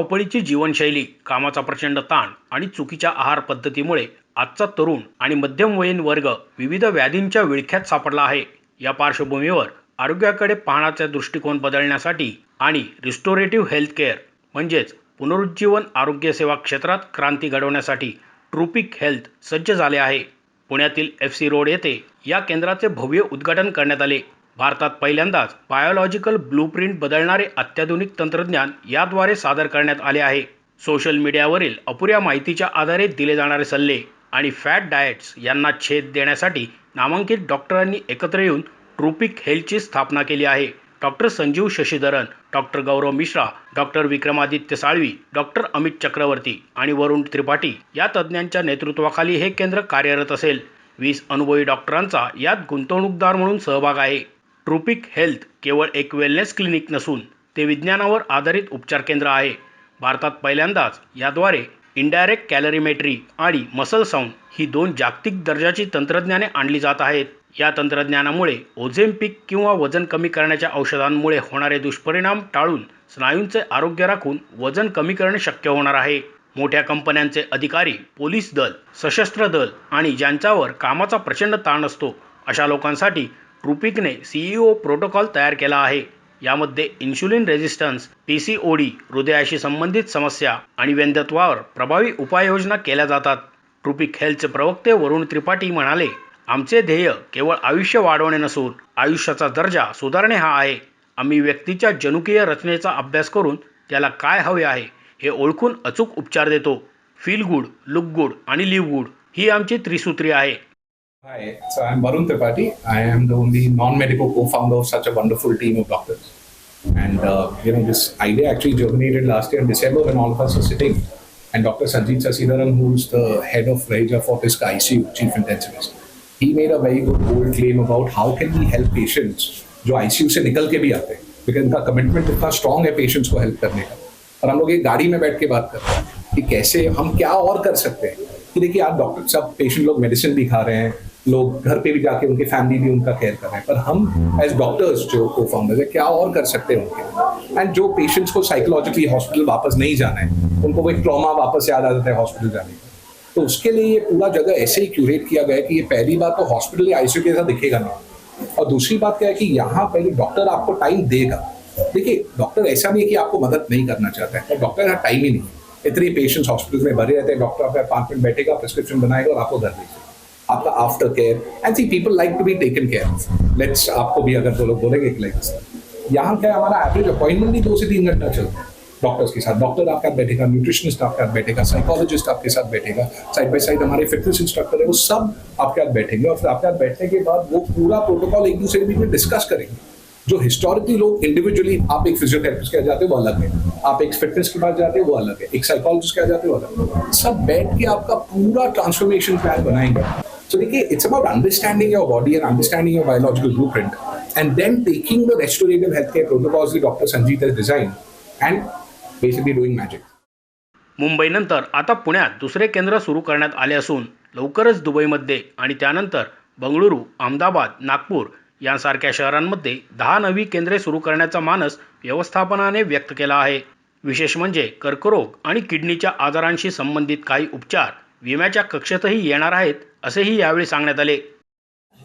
धावपळीची जीवनशैली कामाचा प्रचंड ताण आणि चुकीच्या आहार पद्धतीमुळे आजचा तरुण आणि मध्यमवयीन वर्ग विविध व्याधींच्या विळख्यात सापडला आहे. या पार्श्वभूमीवर आरोग्याकडे पाहण्याचा दृष्टिकोन बदलण्यासाठी आणि रिस्टोरेटिव्ह हेल्थ केअर म्हणजेच पुनरुज्जीवन आरोग्यसेवा क्षेत्रात क्रांती घडवण्यासाठी ट्रुपिक हेल्थ सज्ज झाले आहे. पुण्यातील एफ सी रोड येथे या केंद्राचे भव्य उद्घाटन करण्यात आले. भारतात पहिल्यांदाच बायोलॉजिकल ब्लूप्रिंट बदलणारे अत्याधुनिक तंत्रज्ञान याद्वारे सादर करण्यात आले आहे. सोशल मीडियावरील अपुऱ्या माहितीच्या आधारे दिले जाणारे सल्ले आणि फॅट डाएट्स यांना छेद देण्यासाठी नामांकित डॉक्टरांनी एकत्र येऊन ट्रुपिक हेल्थची स्थापना केली आहे. Doctor Sanjeev Shashidharan doctor Gaurav Mishra doctor Vikramaditya Salvi doctor Amit Chakraborty आणि वरुण त्रिपाठी या तज्ज्ञांच्या नेतृत्वाखाली हे केंद्र कार्यरत असेल. वीस अनुभवी डॉक्टरांचा यात गुंतवणूकदार म्हणून सहभाग आहे. ट्रुपिक हेल्थ केवळ एक वेलनेस क्लिनिक नसून ते विज्ञानावर आधारित उपचार केंद्र आहे. भारतात पहिल्यांदाच याद्वारे इनडायरेक्ट कॅलरीमेट्री आणि मसल साऊंड ही दोन जागतिक दर्जाची तंत्रज्ञाने आणली जात आहेत. या तंत्रज्ञानामुळे ओझेम्पिक किंवा वजन कमी करण्याच्या औषधांमुळे होणारे दुष्परिणाम टाळून स्नायूंचे आरोग्य राखून वजन कमी करणे शक्य होणार आहे. मोठ्या कंपन्यांचे अधिकारी पोलीस दल सशस्त्र दल आणि ज्यांच्यावर कामाचा प्रचंड ताण असतो अशा लोकांसाठी ट्रुपिकने सीईओ प्रोटोकॉल तयार केला आहे. यामध्ये insulin resistance P C O D हृदयाशी संबंधित समस्या आणि व्यंधत्वावर प्रभावी उपाययोजना केल्या जातात. ट्रुपिक हेल्थचे प्रवक्ते वरुण त्रिपाठी म्हणाले आमचे ध्येय केवळ आयुष्य वाढवणे नसून आयुष्याचा दर्जा सुधारणे हा आहे. आम्ही व्यक्तीच्या जनुकीय रचनेचा अभ्यास करून त्याला काय हवे आहे हे ओळखून अचूक उपचार देतो. फील गुड लुक गुड आणि लिव्ह गुड ही आमची त्रिसूत्री आहे. Hi, so I'm Varun Tripathi. I am the only non-medical co-founder of such a wonderful team of doctors. And uh, you know, this idea actually germinated last year in December when all of us were sitting. And Dr. Sanjeev Sasidaran, who's the head of Raja Fortis ICU, chief intensivist, he made a very good bold claim about how can we help patients जो ICU से निकल के भी आते हैं because इनका commitment इतना strong है patients को हेल्प करने का और हम लोग एक गाड़ी में बैठ के बात कर रहे हैं कि कैसे हम क्या और कर सकते हैं कि देखिए आप डॉक्टर सब पेशेंट लोग मेडिसिन भी खा रहे हैं लोग घर पे भी जाके उनकी फैमिली भी उनका केयर कर रहे हैं। पर हम एज डॉक्टर्स जो को फाउंडर्स है, क्या और कर सकते हैं उनके एंड जो पेशेंट्स को साइकोलॉजिकली हॉस्पिटल वापस नहीं जाना है, उनको वो एक ट्रॉमा वापस याद आ जाता है हॉस्पिटल जाने का तो उसके लिए ये पूरा जगह ऐसे ही क्यूरेट किया गया कि ये पहली बात तो हॉस्पिटल या आईसीयू के साथ दिखेगा नहीं। और दूसरी बात क्या है कि यहाँ पहले डॉक्टर आपको टाइम देगा। देखिए डॉक्टर ऐसा नहीं है कि आपको मदद नहीं करना चाहता है। डॉक्टर का टाइम ही नहीं इतने पेशेंट्स हॉस्पिटल में भरे रहते हैं डॉक्टर आपके अपार्टमेंट बैठेगा प्रिस्क्रिप्शन बनाएगा और आपको घर भेजेगा। आपका after care and see people like to be taken care of let's आपको भी अगर दो लोग बोलेंगे कि लाइक यहाँ क्या हमारा एवरेज अपॉइंटमेंट ही दो से तीन घंटा चलता है। डॉक्टर्स के साथ डॉक्टर आपके साथ बैठेगा न्यूट्रिशनिस्ट आपके साथ बैठेगा साइकोलॉजिस्ट आपके साथ बैठेगा साइड बाय साइड हमारे फिटनेस इंस्ट्रक्टर है, वो सब आपके साथ बैठेंगे। और फिर आपके साथ बैठने के बाद वो पूरा प्रोटोकॉल एक दूसरे के बीच में डिस्कस करेंगे। जो हिस्टोरिकली लोग इंडिविजुअली आप एक फिजियोथेरेपिस्ट के जाते हो, वो अलग है। आप एक फिटनेस के पास जाते हो, वो अलग है। एक साइकोलॉजिस्ट के जाते हो अलग है। सब बैठ के आपका पूरा ट्रांसफॉर्मेशन प्लान बनाएँगे। So it's about understanding your body and understanding your biological blueprint and then taking the restorative healthcare protocols that Dr. Sanjeet has designed and basically doing magic. मुंबईनंतर आता पुण्यात दुसरे केंद्र सुरू करण्यात आले असून लवकरच दुबईमध्ये आणि त्यानंतर बंगळुरू अहमदाबाद नागपूर यांसारख्या शहरांमध्ये दहा नवी केंद्रे सुरू करण्याचा मानस व्यवस्थापनाने व्यक्त केला आहे विशेष म्हणजे कर्करोग आणि किडनीच्या आजारांशी संबंधित काही उपचार विम्याच्या कक्षेतही येणार आहेत असेही यावेळी सांगण्यात आले.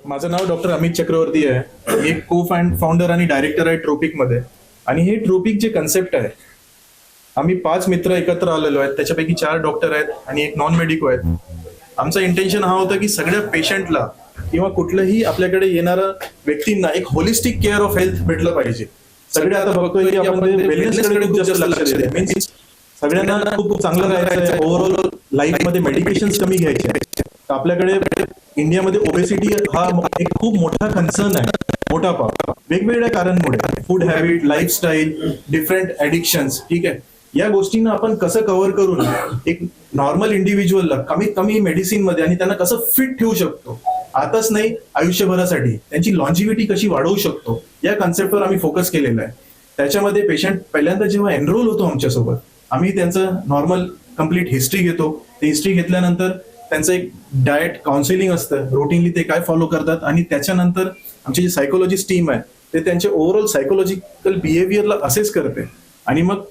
माझं नाव डॉक्टर अमित चक्रवर्ती आहे. मी एक को फाउंडर आणि डायरेक्टर आहे ट्रोपिकमध्ये. आणि हे ट्रोपिक जे कन्सेप्ट आहे आम्ही पाच मित्र एकत्र आलेलो आहेत. त्याच्यापैकी चार डॉक्टर आहेत आणि एक नॉन मेडिको आहेत. आमचं इंटेन्शन हा होता की सगळ्या पेशंटला किंवा कुठलंही आपल्याकडे येणाऱ्या व्यक्तींना एक होलिस्टिक केअर ऑफ हेल्थ भेटलं पाहिजे. सगळे आता बघतोय की आपण खूप जास्त लक्ष देतो सगळ्यांना खूप चांगलं राहायचं ओव्हरऑल लाईफमध्ये मेडिकेशन कमी घ्यायचे. आपल्याकडे इंडियामध्ये ओबेसिटी हा एक खूप मोठा कन्सर्न आहे. मोठापा वेगवेगळ्या कारणमुळे food habit lifestyle different addictions ठीक आहे? या गोष्टींना आपण कसं कव्हर करून एक नॉर्मल इंडिव्हिज्युअलला कमीत कमी मेडिसिनमध्ये आणि त्यांना कसं फिट ठेवू शकतो? आताच नाही आयुष्यभरासाठी. त्यांची लॉन्जिव्हिटी कशी वाढवू शकतो? या कन्सेप्टवर आम्ही फोकस केलेला आहे. त्याच्यामध्ये पेशंट पहिल्यांदा जेव्हा एनरोल होतो आमच्यासोबत आम्ही त्यांचं नॉर्मल कंप्लीट हिस्ट्री घेतो. ते हिस्ट्री घेतल्यानंतर त्यांचं एक डाएट काउन्सिलिंग असतं. रुटीनली ते काय फॉलो करतात आणि त्याच्यानंतर आमची जी सायकोलॉजिस्ट टीम आहे ते त्यांचे ओव्हरऑल सायकोलॉजिकल बिहेवियरला असेस करते. आणि मग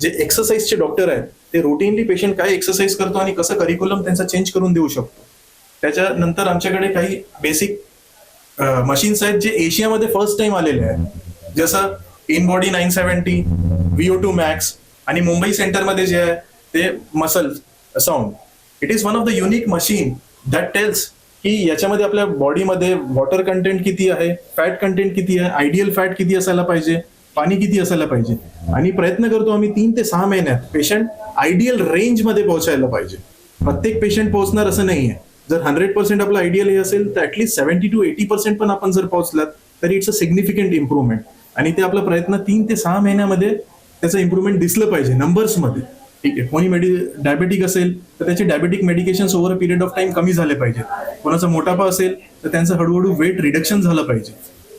जे एक्सरसाइजचे डॉक्टर आहेत ते रुटीनली पेशंट काय एक्सरसाइज करतो आणि कसं करिक्युलम त्यांचा चेंज करून देऊ शकतो. त्याच्यानंतर आमच्याकडे काही बेसिक मशीन्स आहेत जे एशियामध्ये फर्स्ट टाइम आलेले आहेत. जसं InBody nine seventy VO two max आणि मुंबई सेंटरमध्ये जे आहे ते muscle sound it is one of the unique machine that tells की याच्यामध्ये आपल्या बॉडीमध्ये वॉटर कंटेंट किती आहे फॅट कंटेंट किती आहे आयडियल फॅट किती असायला पाहिजे पाणी किती असायला पाहिजे. आणि प्रयत्न करतो आम्ही तीन ते सहा महिन्यात पेशंट आयडियल रेंजमध्ये पोहोचायला पाहिजे. प्रत्येक पेशंट पोहोचणार असं नाहीये जर हंड्रेड पर्सेंट आपलं आयडियल हे असेल तर at least seventy two eighty percent पण आपण जर पोहोचलात तर इट्स अ सिग्निफिकंट इम्प्रुव्हमेंट आणि ते आपला प्रयत्न तीन ते सहा महिन्यामध्ये त्याचं इम्प्रुव्हमेंट दिसलं पाहिजे नंबर्समध्ये ठीक आहे? कोणी मेडि डायबेटिक असेल तर त्याचे diabetic medication over period of time कमी झाले पाहिजे कोणाचा मोठापा असेल तर त्यांचं हळूहळू वेट रिडक्शन झालं पाहिजे.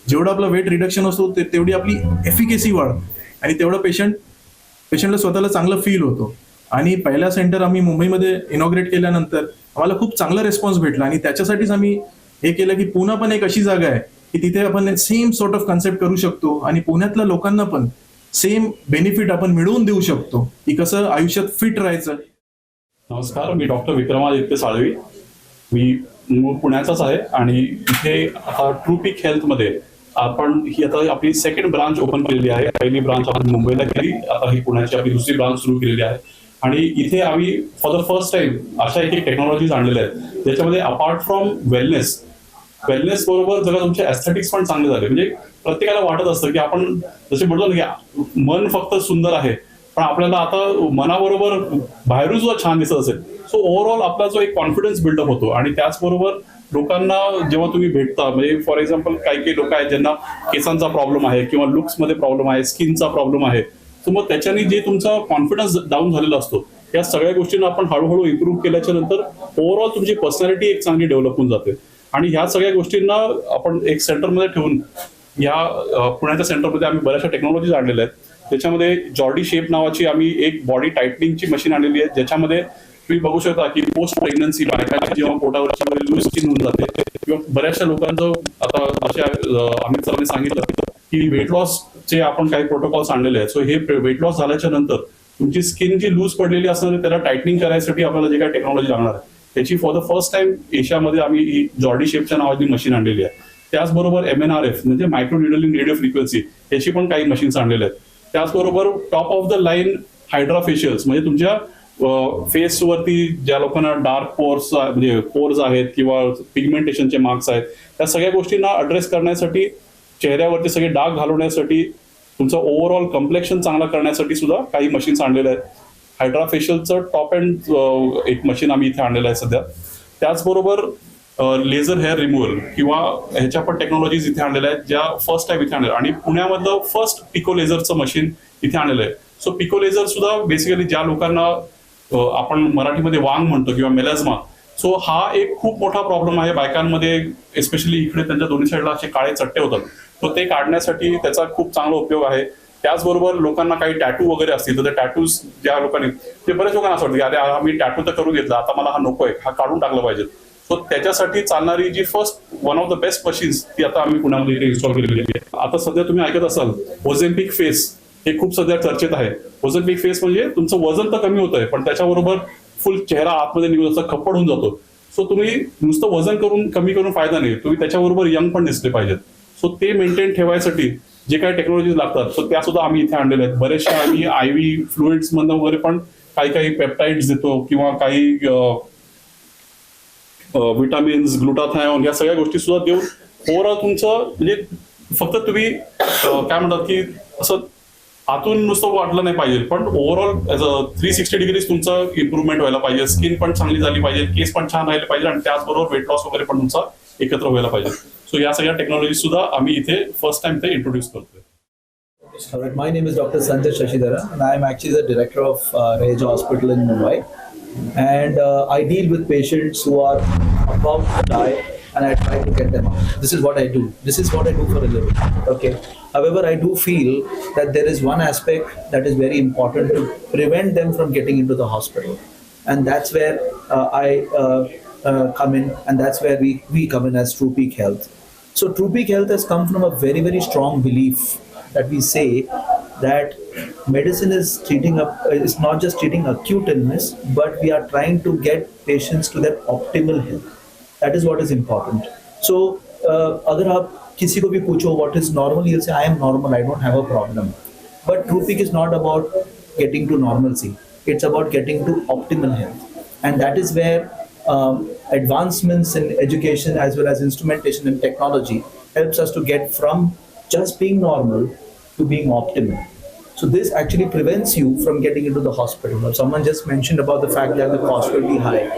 जेवढं आपलं वेट रिडक्शन असतो ते- तेवढी आपली एफिकेसी वाढ आणि तेवढं पेशंट पेशंटला स्वतःला चांगलं फील होतो. आणि पहिला सेंटर आम्ही मुंबईमध्ये इनॉग्रेट केल्यानंतर आम्हाला खूप चांगला रेस्पॉन्स भेटला. आणि त्याच्यासाठीच आम्ही हे केलं की पुन्हा पण एक अशी जागा आहे की तिथे आपण सेम सॉर्ट ऑफ कन्सेप्ट करू शकतो. आणि पुण्यातल्या लोकांना पण सेम बेनिफिट आपण मिळवून देऊ शकतो. की कसं आयुष्यात फिट राहायचं. नमस्कार मी डॉक्टर विक्रमादित्य साळवी. मी मूळ पुण्याचाच आहे आणि इथे आता ट्रूपिक हेल्थमध्ये आपण ही आता आपली सेकंड ब्रांच ओपन केलेली आहे. पहिली ब्रांच आपण मुंबईला केली. आता ही पुण्याची आपली दुसरी ब्रांच सुरू केलेली आहे. आणि इथे आम्ही फॉर द फर्स्ट टाइम अशा एक टेक्नॉलॉजीज आणलेल्या आहेत. ज्याच्यामध्ये अपार्ट फ्रॉम वेलनेस वेलनेस बरोबर जरा तुमचे ऍस्थेटिक्स पण चांगले झाले. म्हणजे प्रत्येकाला वाटत असतं की आपण जसे म्हणतो ना की मन फक्त सुंदर आहे पण आपल्याला आता मनाबरोबर बाहेरून सुद्धा छान दिसत असेल. सो ओव्हरऑल आपला जो एक कॉन्फिडन्स बिल्डअप होतो आणि त्याचबरोबर लोकांना जेव्हा तुम्ही भेटता म्हणजे फॉर एक्झाम्पल काही काही लोक आहेत ज्यांना केसांचा प्रॉब्लेम आहे किंवा लुक्समध्ये प्रॉब्लेम आहे स्किनचा प्रॉब्लेम आहे. तर मग त्याच्याने जे तुमचा कॉन्फिडन्स डाऊन झालेला असतो या सगळ्या गोष्टींना आपण हळूहळू इम्प्रूव्ह केल्याच्यानंतर ओव्हरऑल तुमची पर्सनॅलिटी एक चांगली डेव्हलप होऊन जाते. आणि ह्या सगळ्या गोष्टींना आपण एक सेंटरमध्ये ठेवून या पुण्याच्या सेंटरमध्ये आम्ही बऱ्याचशा टेक्नॉलॉजीज आणलेल्या आहेत. त्याच्यामध्ये जॉर्डी शेप नावाची आम्ही एक बॉडी टायटनिंगची मशीन आणलेली आहे. ज्याच्यामध्ये तुम्ही बघू शकता की पोस्ट प्रेग्नन्सी बायकांची जेव्हा पोटावरची लूज स्किन होऊन जाते किंवा बऱ्याचशा लोकांचं आता जशा अमित सरांनी सांगितलं की वेट लॉसचे आपण काही प्रोटोकॉल्स आणलेले आहेत. सो हे वेट लॉस झाल्याच्यानंतर तुमची स्किन जी लूज पडलेली असणार त्याला टायटनिंग करायसाठी आपल्याला जे काही टेक्नॉलॉजी लागणार आहे त्याची फॉर द फर्स्ट टाइम एशियामध्ये आम्ही जॉर्डी शेपच्या नावाची मशीन आणलेली आहे. त्याचबरोबर एम एन आर एफ म्हणजे मायक्रो न्युडलिंग रेडिओ फ्रिक्वेन्सी याची पण काही मशीन्स आणलेल्या आहेत. त्याचबरोबर top of the line hydra facials म्हणजे तुमच्या फेसवरती ज्या लोकांना डार्क पोर्स म्हणजे पोर्स आहेत किंवा पिगमेंटेशनचे मार्क्स आहेत त्या सगळ्या गोष्टींना अड्रेस करण्यासाठी चेहऱ्यावरती सगळे डाग घालवण्यासाठी तुमचं ओव्हरऑल कम्प्लेक्शन चांगला करण्यासाठी सुद्धा काही मशीन्स आणलेल्या आहेत. हायड्रा फेशियलचं टॉप अँड एक मशीन आम्ही इथे आणलेलं आहे सध्या. त्याचबरोबर लेझर हेअर रिमूव्हल किंवा ह्याच्या पण टेक्नॉलॉजीज इथे आणलेल्या आहेत ज्या फर्स्ट टाईप इथे आणलेल्या आणि पुण्यामधलं फर्स्ट पिको लेझरचं मशीन इथे आणलेलं आहे. सो पिको लेझर सुद्धा बेसिकली ज्या लोकांना आपण मराठीमध्ये वांग म्हणतो किंवा मेलाझमा सो हा एक खूप मोठा प्रॉब्लेम आहे. बायकांमध्ये एस्पेशली इकडे त्यांच्या दोन्ही साईडला असे काळे चट्टे होतात. तर ते काढण्यासाठी त्याचा खूप चांगला उपयोग आहे. त्याचबरोबर लोकांना काही टॅटू वगैरे असतील तर ते टॅटूज ज्या लोकांनी ते बरेच लोकांना असं वाटतं की अरे मी टॅटू तर करून घेतला आता मला हा नकोय हा काढून टाकला पाहिजे. सो त्याच्यासाठी चालणारी जी first one of the best machines ती आता आम्ही पुण्यामध्ये इथे इन्स्टॉल केलेली आहे. आता सध्या तुम्ही ऐकत असाल ओझेम्पिक फेस हे खूप सध्या चर्चेत आहे. ओझेम्पिक फेस म्हणजे तुमचं वजन तर कमी होत आहे पण त्याच्याबरोबर फुल चेहरा आतमध्ये निघून असा खप्पड होऊन जातो. सो तुम्ही नुसतं वजन करून कमी करून फायदा नाही तुम्ही त्याच्याबरोबर यंग पण दिसले पाहिजेत. सो ते मेंटेन ठेवायसाठी जे काही टेक्नॉलॉजीज लागतात सो त्या सुद्धा आम्ही इथे आणलेल्या आहेत. बरेचशा आम्ही आय व्ही फ्लुइड्स मधनं वगैरे पण काही काही पेप्टाइड्स देतो किंवा काही विटामिन्स ग्लुटाथायॉन या सगळ्या गोष्टी सुद्धा देऊन ओव्हरऑल तुमचं म्हणजे फक्त तुम्ही काय म्हणतात की असं आतून नुसतं वाटलं नाही पाहिजे पण overall as a three sixty degrees तुमचं इम्प्रुव्हमेंट व्हायला पाहिजे स्किन पण चांगली झाली पाहिजे केस पण छान राहिले पाहिजे आणि त्याचबरोबर वेट लॉस वगैरे पण तुमचा एकत्र व्हायला पाहिजे सो या सगळ्या टेक्नॉलॉजी सुद्धा आम्ही इथे फर्स्ट टाइम ते इंट्रोड्यूस करतोय my name my name is Dr. Sanjay Shashidhara, and I am actually the director of uh, Hospital in Mumbai. And uh, I deal with patients who are about to die, and I try to get them out. This is what I do. This is what I do for a living. Okay. However, I do feel that there is one aspect that is very important to prevent them from getting into the hospital, and that's where uh, I uh, uh, come in, and that's where we we come in as True Peak Health. So True Peak Health has come from a very very strong belief that we say that medicine is treating up is not just treating acute illness but we are trying to get patients to their optimal health. That is what is important. So uh, agar aap kisi ko bhi what is normal you say i am normal i don't have a problem. But tropic is not about getting to normalcy. It's about getting to optimal health. And that is where um, advancements in education as well as instrumentation and technology helps us to get from just being normal to being optimal. So this actually prevents you from getting into the hospital. Now, someone just mentioned about the fact that the cost will be high.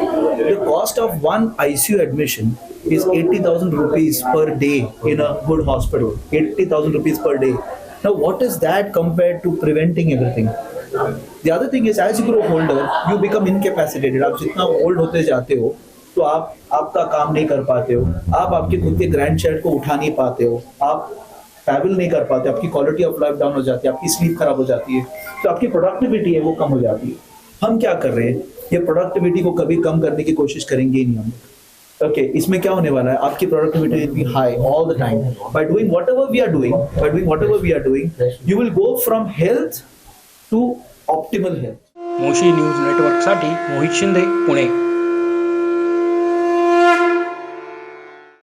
The cost of one ICU admission is 80,000 rupees per day in a good hospital. 80,000 rupees per day. Now, what is that compared to preventing everything? The other thing is, as you grow older, you become incapacitated. आप जितना old होते जाते हो तो आप आपका काम नहीं कर पाते हो आप आपके खुद के ग्रैंड चाइल्ड को उठा नहीं पाते हो आप ट्रैवल नहीं कर पाते, आपकी क्वालिटी ऑफ़ लाइफ डाउन हो जाती है, आपकी स्लीप खराब हो जाती है तो आपकी प्रोडक्टिविटी है वो कम हो जाती है। हम क्या कर रहे हैं? ये प्रोडक्टिविटी को कभी कम करने की कोशिश करेंगे ही नहीं हम। ओके इसमें क्या होने वाला है? आपकी productivity will high all the time by doing whatever we are doing by doing whatever we are doing you will go from health to optimal health Moshi news नेटवर्कसाठी मोहित शिंदे, पुणे।